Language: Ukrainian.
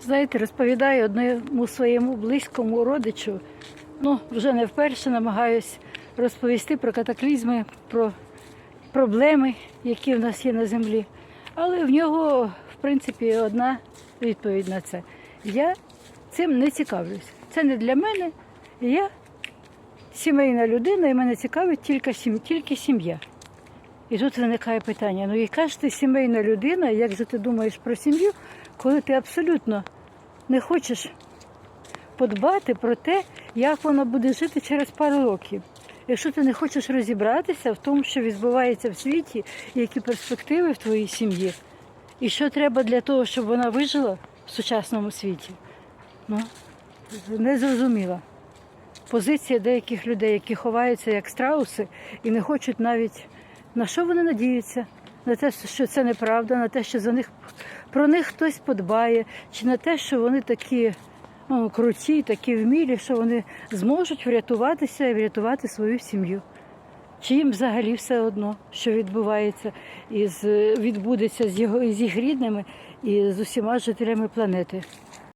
Знаєте, розповідаю одному своєму близькому родичу, ну, вже не вперше намагаюсь розповісти про катаклізми, про проблеми, які в нас є на землі. Але в нього, в принципі, одна відповідь на це. Я цим не цікавлюсь. Це не для мене. Я сімейна людина, і мене цікавить тільки, сім'я. І тут виникає питання: ну яка ж ти сімейна людина, як же ти думаєш про сім'ю, коли ти абсолютно не хочеш подбати про те, як вона буде жити через пару років. Якщо ти не хочеш розібратися в тому, що відбувається в світі, які перспективи в твоїй сім'ї, і що треба для того, щоб вона вижила в сучасному світі, ну, не зрозуміла. Позиція деяких людей, які ховаються як страуси і не хочуть навіть на що вони надіються? На те, що це неправда, на те, що за них про них хтось подбає, чи на те, що вони такі ну, круті, такі вмілі, що вони зможуть врятуватися і врятувати свою сім'ю. Чи їм взагалі все одно, що відбувається із відбудеться з його з їх рідними і з усіма жителями планети.